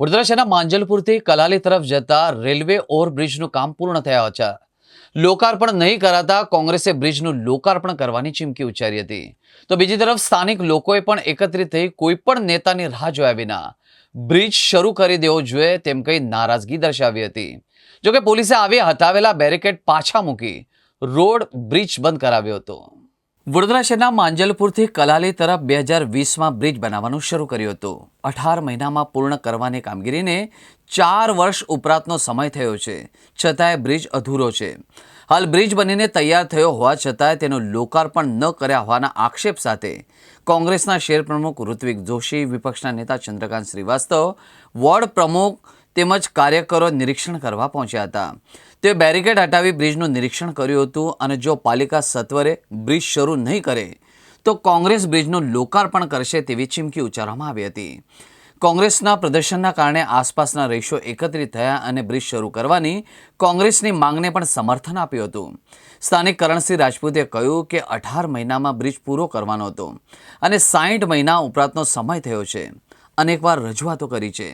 વડોદરા માંજલપુરથી કલાલી તરફ જતા રેલવે ઓવરબ્રિજનું કામ પૂર્ણ થયા છે. લોકાર્પણ નહીં કરાતા કોંગ્રેસે બ્રિજનું લોકાર્પણ કરવાની ચીમકી ઉચ્ચારી હતી. તો બીજી તરફ સ્થાનિક લોકોએ પણ એકત્રિત થઈ કોઈ પણ નેતાની રાહ જોયા વિના બ્રિજ શરૂ કરી દેવો જોઈએ તેમ કહી નારાજગી દર્શાવી હતી. જોકે પોલીસે આવી હટાવેલા બેરિકેડ પાછા મૂકી રોડ બ્રિજ બંધ કરાવ્યો હતો. વડોદરા શહેરના માંજલપુરથી કલાલી તરફ બે હજાર વીસમાં બ્રિજ બનાવવાનું શરૂ કર્યું હતું. અઢાર મહિનામાં પૂર્ણ કરવાની કામગીરીને ચાર વર્ષ ઉપરાંતનો સમય થયો છે, છતાંય બ્રિજ અધૂરો છે. હાલ બ્રિજ બનીને તૈયાર થયો હોવા છતાંય તેનું લોકાર્પણ ન કર્યા હોવાના આક્ષેપ સાથે કોંગ્રેસના શેર પ્રમુખ ઋત્વિક જોશી, વિપક્ષના નેતા ચંદ્રકાંત શ્રીવાસ્તવ, વોર્ડ પ્રમુખ તેમજ કાર્યકરો નિરીક્ષણ કરવા પહોંચ્યા હતા. તે બેરિકેડ હટાવી બ્રિજનું નિરીક્ષણ કર્યું હતું અને જો પાલિકા સત્વરે બ્રિજ શરૂ નહીં કરે, તો કોંગ્રેસ બ્રિજનું લોકાર્પણ કરશે તેવી ચીમકી ઉચ્ચારવામાં આવી હતી. કોંગ્રેસના પ્રદર્શનના કારણે આસપાસના રહીશો એકત્રિત થયા અને બ્રિજ શરૂ કરવાની કોંગ્રેસની માંગને પણ સમર્થન આપ્યું હતું. સ્થાનિક કરણસિંહ રાજપૂતે કહ્યું કે અઢાર મહિનામાં બ્રિજ પૂરો કરવાનો હતો અને સાહીઠ મહિના ઉપરાંતનો સમય થયો છે. અનેકવાર રજૂઆતો કરી છે.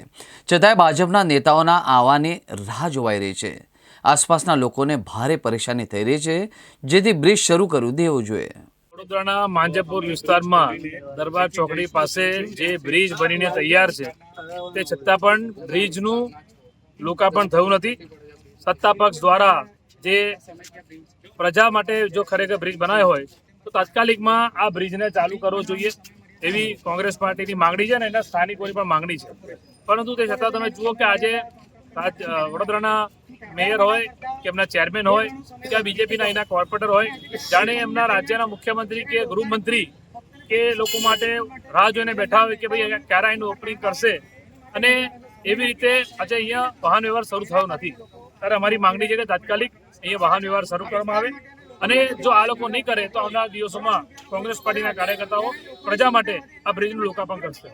છતાંય ભાજપના નેતાઓના આવવાની રાહ જોવાઈ રહી છે. આસપાસના લોકોને ભારે પરેશાની થઈ રહી છે, જેથી બ્રિજ શરૂ કરવું દેવું જોઈએ વડોદરાના માંજપુર વિસ્તારમાં દરબાર ચોકડી પાસે જે બ્રિજ બનીને તૈયાર છે, તે છતાં પણ બ્રિજનું લોકાર્પણ થયું નથી. સત્તા પક્ષ દ્વારા જે પ્રજા માટે જો ખરેખર બ્રિજ બનાવ્યો હોય, તો તાત્કાલિકમાં આ બ્રિજને ચાલુ કરવો જોઈએ. એવી કોંગ્રેસ પાર્ટીની માંગણી છે ને એના સ્થાનિકોની પણ માંગણી છે. પરંતુ તે છતાં તમે જુઓ કે આજે વડોદરાના મેયર હોય કે એમના ચેરમેન હોય કે બીજેપીના એના કોર્પોરેટર હોય, જાણે એમના રાજ્યના મુખ્યમંત્રી કે ગૃહમંત્રી કે લોકો માટે રાહ જોઈને બેઠા હોય કે ભાઈ ક્યારે એનું ઓપનિંગ કરશે? અને એવી રીતે આજે અહીંયા વાહન વ્યવહાર શરૂ થયો નથી. ત્યારે અમારી માંગણી છે કે તાત્કાલિક અહીંયા વાહન વ્યવહાર શરૂ કરવામાં આવે. અને જો આ લોકો નહીં કરે, તો આવનારા દિવસોમાં કોંગ્રેસ પાર્ટીના કાર્યકર્તાઓ પ્રજા માટે આ બ્રિજનું લોકાર્પણ કરશે.